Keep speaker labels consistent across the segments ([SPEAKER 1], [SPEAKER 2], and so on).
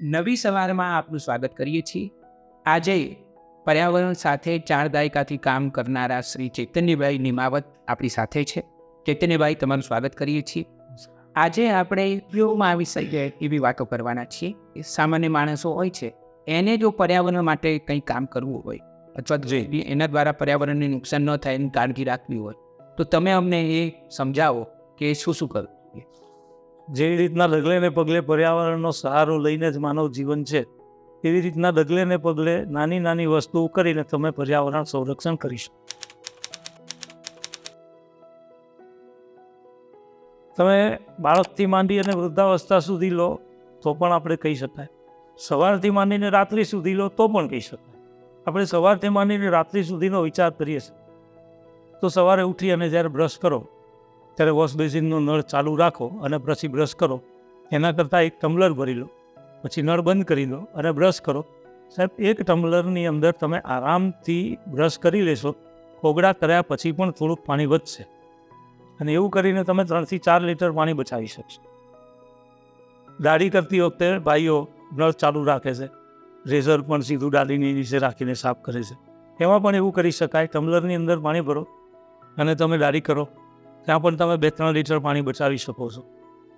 [SPEAKER 1] નવી સવારમાં આપનું સ્વાગત કરીએ છીએ. આજે પર્યાવરણ સાથે ચાર દાયકાથી કામ કરનારા શ્રી ચૈતન્યભાઈ નિમાવત આપણી સાથે છે. ચૈતન્યભાઈ તમારું સ્વાગત કરીએ છીએ. આજે આપણે ઉપયોગમાં આવી શકીએ એવી વાતો કરવાના છીએ. સામાન્ય માણસો હોય છે. એને જો પર્યાવરણ માટે કંઈ કામ કરવું હોય અથવા તો જે. એના દ્વારા પર્યાવરણને નુકસાન ન થાય એની કાળજી રાખવી હોય તો તમે અમને એ સમજાવો કે શું શું કરવું
[SPEAKER 2] જેવી રીતના ડગલે ને પગલે પર્યાવરણનો સહારો લઈને જ માનવ જીવન છે, એવી રીતના ડગલે ને પગલે નાની નાની વસ્તુઓ કરીને તમે પર્યાવરણ સંરક્ષણ કરી શકો. તમે બાળકથી માંડી અને વૃદ્ધાવસ્થા સુધી લો તો પણ આપણે કહી શકાય. સવારથી માંડીને રાત્રિ સુધી લો તો પણ કહી શકાય. આપણે સવારથી માંડીને રાત્રિ સુધીનો વિચાર કરીએ છીએ. તો સવારે ઉઠી અને જ્યારે બ્રશ કરો ત્યારે વોશ બેસિનનો નળ ચાલુ રાખો અને પછી બ્રશ કરો. એના કરતાં એક ટમ્બલર ભરી લો. પછી નળ બંધ કરી દો અને બ્રશ કરો. સાહેબ, એક ટમ્બલરની અંદર તમે આરામથી બ્રશ કરી લેશો. કોગળા કર્યા પછી પણ થોડુંક પાણી વધશે. અને એવું કરીને તમે ત્રણથી ચાર લીટર પાણી બચાવી શકશો. દાઢી કરતી વખતે ભાઈઓ નળ ચાલુ રાખે છે. રેઝર પણ સીધું દાઢીની નીચે રાખીને સાફ કરે છે. એમાં પણ એવું કરી શકાય. ટમ્બલરની અંદર પાણી ભરો અને તમે દાઢી કરો. ત્યાં પણ તમે બે ત્રણ લીટર પાણી બચાવી શકો છો.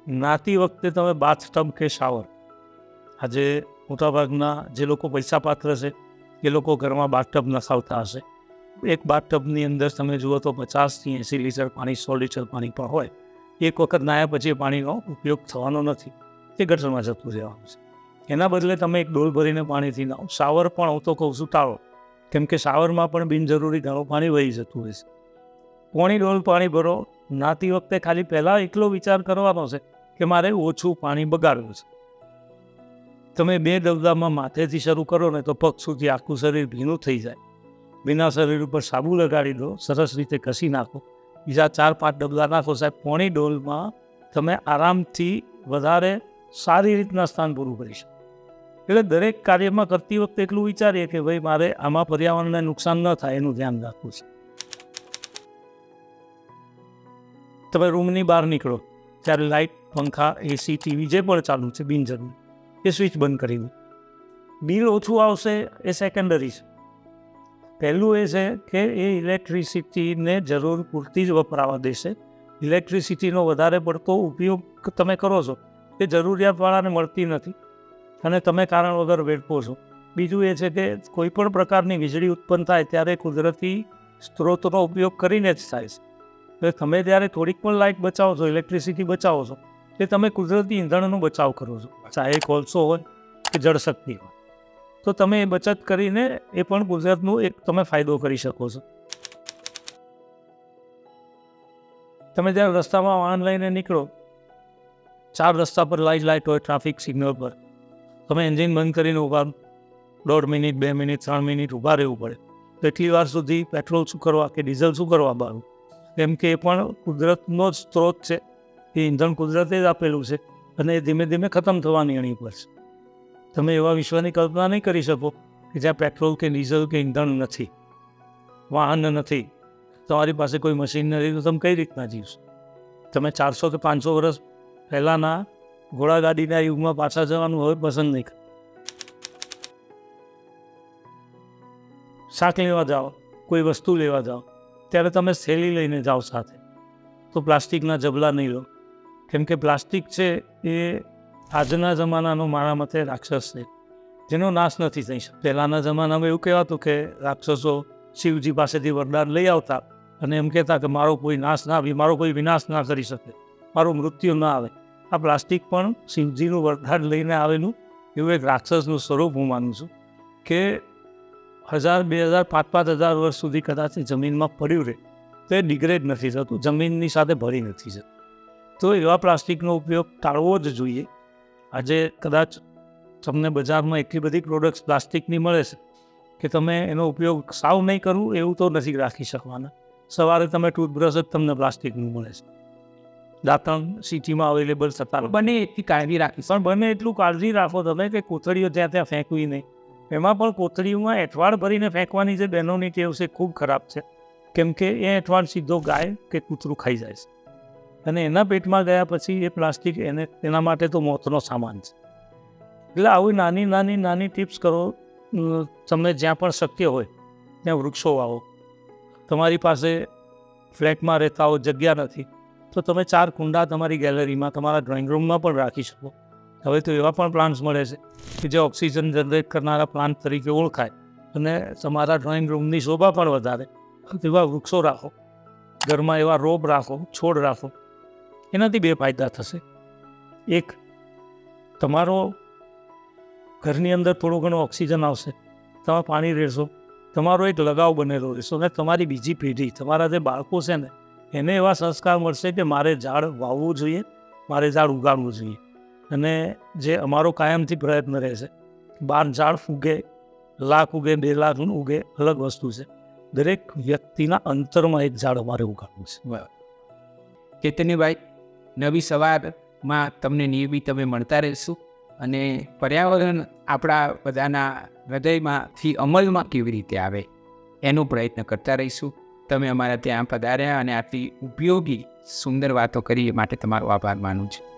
[SPEAKER 2] નાતી વખતે તમે બાથ ટબ કે શાવર આજે મોટાભાગના જે લોકો પૈસા પાત્ર છે, એ લોકો ઘરમાં બાથ ટબ નખાવતા હશે. એક બાથ ટબની અંદર તમે જુઓ તો પચાસથી એંસી લીટર પાણી, સો લીટર પાણી પણ હોય. એક વખત નાયા પછી પાણીનો ઉપયોગ થવાનો નથી. તે ગટરમાં જતું રહેવાનું છે. એના બદલે તમે એક ડોલ ભરીને પાણીથી નાહો શાવર પણ હું તો કહું છું, ટાળો. કેમ કે શાવરમાં પણ બિનજરૂરી ઘણું પાણી વહી જતું હોય છે. પોણી ડોલ પાણી ભરો. નાતી વખતે ખાલી પહેલાં એટલો વિચાર કરવાનો છે કે મારે ઓછું પાણી બગાડવું છે. તમે બે ડબલામાં માથેથી શરૂ કરો ને તો પગ સુધી આખું શરીર ભીનું થઈ જાય. ભીના શરીર ઉપર સાબુ લગાડી દો, સરસ રીતે ઘસી નાખો. બીજા ચાર પાંચ ડબલા નાખો સાહેબ, પોણી ડોલમાં તમે આરામથી વધારે સારી રીતના સ્થાન પૂરું કરી શકો. એટલે દરેક કાર્યમાં કરતી વખતે એટલું વિચારીએ કે ભાઈ મારે આમાં પર્યાવરણને નુકસાન ન થાય એનું ધ્યાન રાખવું છે. તમે રૂમની બહાર નીકળો. ત્યારે લાઇટ પંખા એસી ટીવી જે પણ ચાલુ છે, બિનજરૂરી. એ સ્વિચ બંધ કરી દો. બિલ ઓછું આવશે એ સેકન્ડરી છે. પહેલું એ છે કે એ ઇલેક્ટ્રિસિટીને જરૂર પૂરતી જ વપરાવા દેશે. ઇલેક્ટ્રિસિટીનો વધારે પડતો ઉપયોગ તમે કરો છો. એ જરૂરિયાતવાળાને મળતી નથી. અને તમે કારણ વગર વેડપો છો. બીજું એ છે કે કોઈપણ પ્રકારની વીજળી ઉત્પન્ન થાય ત્યારે કુદરતી સ્ત્રોતનો ઉપયોગ કરીને જ થાય છે. એટલે તમે જ્યારે થોડીક પણ લાઇટ બચાવો છો ઇલેક્ટ્રિસિટી બચાવો છો તે તમે કુદરતી ઈંધણનો બચાવ કરો છો. ચાહે કોલસો હોય કે જળશક્તિ હોય. તો તમે એ બચત કરીને એ પણ ગુજરાતનો એક તમે ફાયદો કરી શકો છો. તમે જ્યારે રસ્તામાં વાહન લઈને નીકળો, ચાર રસ્તા પર લાઇટ લાઇટ હોય, ટ્રાફિક સિગ્નલ પર, તમે એન્જિન બંધ કરીને ઊભા દોઢ મિનિટ, બે મિનિટ, ત્રણ મિનિટ ઊભા રહેવું પડે. તો એટલી વાર સુધી પેટ્રોલ શું કરવા કે ડીઝલ શું કરવા બારું? કેમ કે એ પણ કુદરતનો જ સ્ત્રોત છે. એ ઈંધણ કુદરતે જ આપેલું છે અને એ ધીમે ધીમે ખતમ થવાની અણી પર છે. તમે એવા વિશ્વની કલ્પના નહીં કરી શકો કે જ્યાં પેટ્રોલ કે ડીઝલ કે ઈંધણ નથી, વાહન નથી. તમારી પાસે કોઈ મશીન નથી તો તમે કઈ રીતના જીવશો? તમે ચારસો કે પાંચસો વર્ષ પહેલાંના ઘોડાગાડીના યુગમાં પાછા જવાનું હવે પસંદ નહીં. શાક લેવા જાઓ, કોઈ વસ્તુ લેવા જાઓ ત્યારે તમે થેલી લઈને જાઓ સાથે. તો પ્લાસ્ટિકના જબલા નહીં લો. કેમ કે પ્લાસ્ટિક છે એ આજના જમાનાનો મારા મતે રાક્ષસ છે. જેનો નાશ નથી થઈ શકતો. પહેલાંના જમાનામાં એવું કહેવાતું કે રાક્ષસો શિવજી પાસેથી વરદાન લઈ આવતા અને એમ કહેતા કે મારો કોઈ નાશ ના આવી, મારો કોઈ વિનાશ ના કરી શકે. મારું મૃત્યુ ના આવે. આ પ્લાસ્ટિક પણ શિવજીનું વરદાન લઈને આવેલું એવું એક રાક્ષસનું સ્વરૂપ હું માનું છું કે હજાર બે હજાર પાંચ પાંચ હજાર વર્ષ સુધી કદાચ જમીનમાં પડ્યું રહે. તો એ ડિગ્રેડ નથી થતું. જમીનની સાથે ભરી નથી જતું. તો એવા પ્લાસ્ટિકનો ઉપયોગ ટાળવો જ જોઈએ. આજે કદાચ તમને બજારમાં એટલી બધી પ્રોડક્ટ્સ પ્લાસ્ટિકની મળે છે કે તમે એનો ઉપયોગ સાવ નહીં કરવું એવું તો નથી રાખી શકવાના. સવારે તમે ટૂથબ્રશ જ તમને પ્લાસ્ટિકનું મળે છે. દાંતણ સિટીમાં અવેલેબલ થતા
[SPEAKER 1] બને એટલી કાળજી રાખી
[SPEAKER 2] પણ બને એટલું કાળજી રાખો તમે કે કોથળીઓ જ્યાં ત્યાં ફેંકવી નહીં. એમાં પણ કોથળીમાં એઠવાડ ભરીને ફેંકવાની જે બહેનોની ટેવ છે, ખૂબ ખરાબ છે. કેમ કે એ એઠવાડ સીધો ગાય કે કૂતરું ખાઈ જાય છે. અને એના પેટમાં ગયા પછી એ પ્લાસ્ટિક એને, એના માટે તો મોતનો સામાન છે. એટલે આવી નાની નાની નાની ટિપ્સ કરો. તમને જ્યાં પણ શક્ય હોય, ત્યાં વૃક્ષો વાવો. તમારી પાસે ફ્લેટમાં રહેતા હો જગ્યા નથી, તો તમે ચાર કુંડા તમારી ગેલેરીમાં, તમારા ડ્રોઈંગ રૂમમાં પણ રાખી શકો. હવે તો એવા પણ પ્લાન્ટ્સ મળે છે કે જે ઓક્સિજન જનરેટ કરનારા પ્લાન્ટ તરીકે ઓળખાય. અને તમારા ડ્રોઈંગ રૂમની શોભા પણ વધારે. એવા વૃક્ષો રાખો. ઘરમાં એવા રોપ રાખો, છોડ રાખો. એનાથી બે ફાયદા થશે. એક, તમારો ઘરની અંદર થોડો ઘણો ઓક્સિજન આવશે. તમે પાણી રહેશો તમારો એક લગાવ બનેલો રહેશો અને તમારી બીજી પેઢી, તમારા જે બાળકો છે ને, એને એવા સંસ્કાર મળશે કે મારે ઝાડ વાવવું જોઈએ, મારે ઝાડ ઉગાડવું જોઈએ. અને જે અમારો કાયમથી પ્રયત્ન રહેશે બાર ઝાડ ફૂગે, લાખ ઉગે, બે લાખ ઉગે, અલગ વસ્તુ છે. દરેક વ્યક્તિના અંતરમાં એક ઝાડ અમારે ઉગાડવું છે.
[SPEAKER 1] કેતનીભાઈ નવી સવારમાં તમને નિયમિત તમે મળતા રહીશું અને પર્યાવરણ આપણા બધાના હૃદયમાંથી અમલમાં કેવી રીતે આવે એનો પ્રયત્ન કરતા રહીશું. તમે અમારા ત્યાં પધાર્યા અને આટલી ઉપયોગી, સુંદર વાતો કરી એ માટે તમારો આભાર માનું છું.